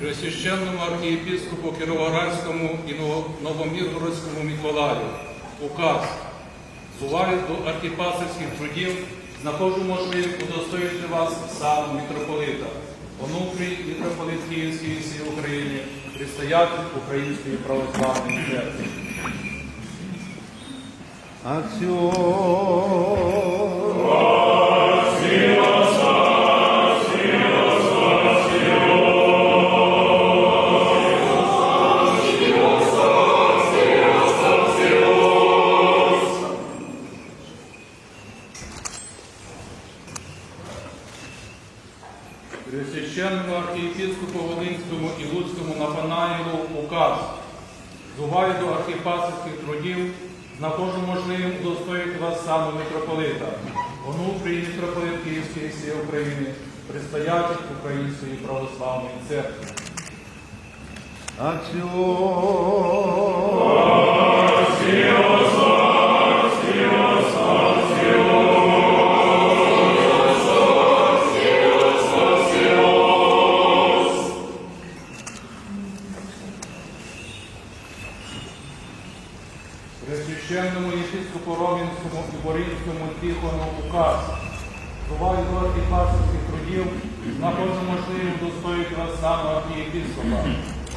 Преосвященному архієпископу Кіровоградському і Ново- Новоміргородському Миколаю. Указ. З уваги до архіпастерських трудів знаходжу можливість удостоїти вас сану митрополита, онуфрій митрополит Київської і України, предстоятель Української православної церкви. Архієпископу Волинському і Луцькому панаєву указ. З до архіпасовських трудів знаходжу можливим удостоїти вас саме митрополита, онуфрій митрополит Київської всієї України, предстоятель Української православної церкви. Пресвященному єпископу Ромінському і Боринському Тихону указ. З уваги пасовських трудів знаходжу можливим достоїть вас сану архієпископа,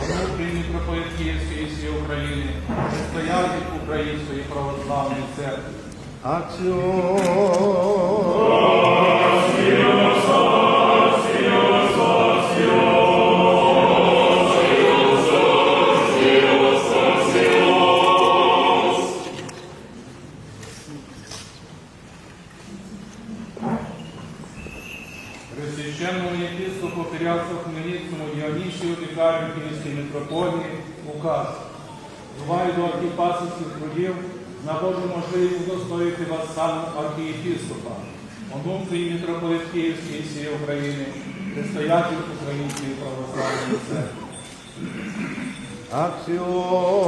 онуфрій митрополит Київської всієї України, предстоятель Української православної церкви. Аксіон. Пресвященному єпископу Пірявцю Хмельницькому Діонісію Вікарію Київської митрополії указ. З уваги до архіпастерських трудів знаходжу можливість удостоїти вас сану архієпископа, онуфрій митрополит Київської всієї України, предстоятель Української православної церкви. Аксіон.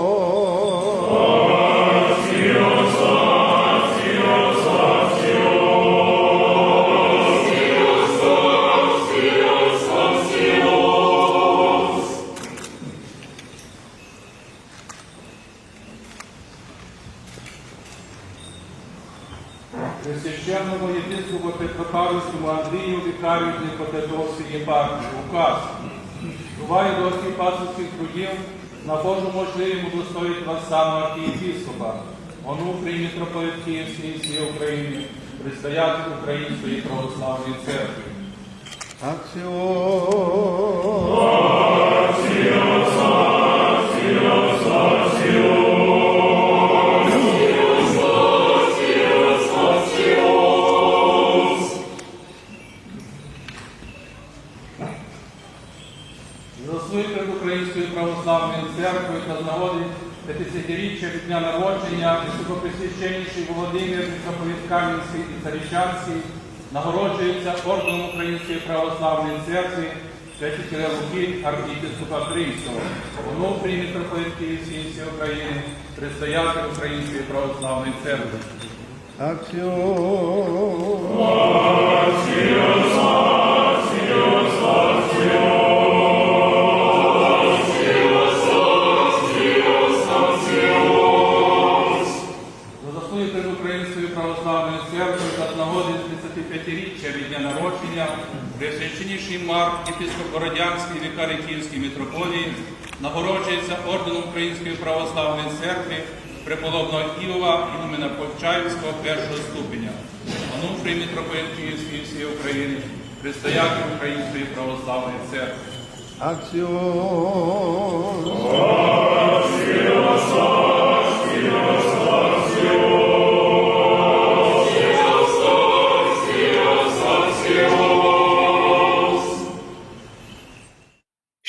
Єпископу Петропавлівському Андрію Вікарію Дніпропетровської єпархії указ. Буває уваги до архіпастерських трудів Божу можливість удостоїти вас сану архієпископа, онуфрій митрополит Київської і всієї України, предстоятель Української православної церкви. Зросли перед Українською православною церквою та з нагоди 50-річчя від дня народження високопресвященніший Володимир митрополит Кам'янський і Царічанський нагороджується орденом Української православної церкви святителя Луки архієпископа Кримського, онуфрій митрополит Київської України, предстоятель Української православної церкви. Аксіон. З нагоди 35-річчя від дня народження Пресвященніший Марк, єпископ Бородянський, вікарій Київської митрополії, нагороджується орденом Української православної церкви преподобного Іова Ігумена Почаївського першого ступеня, онуфрій митрополит Київської всієї України, предстоятель Української православної церкви. Аксіон.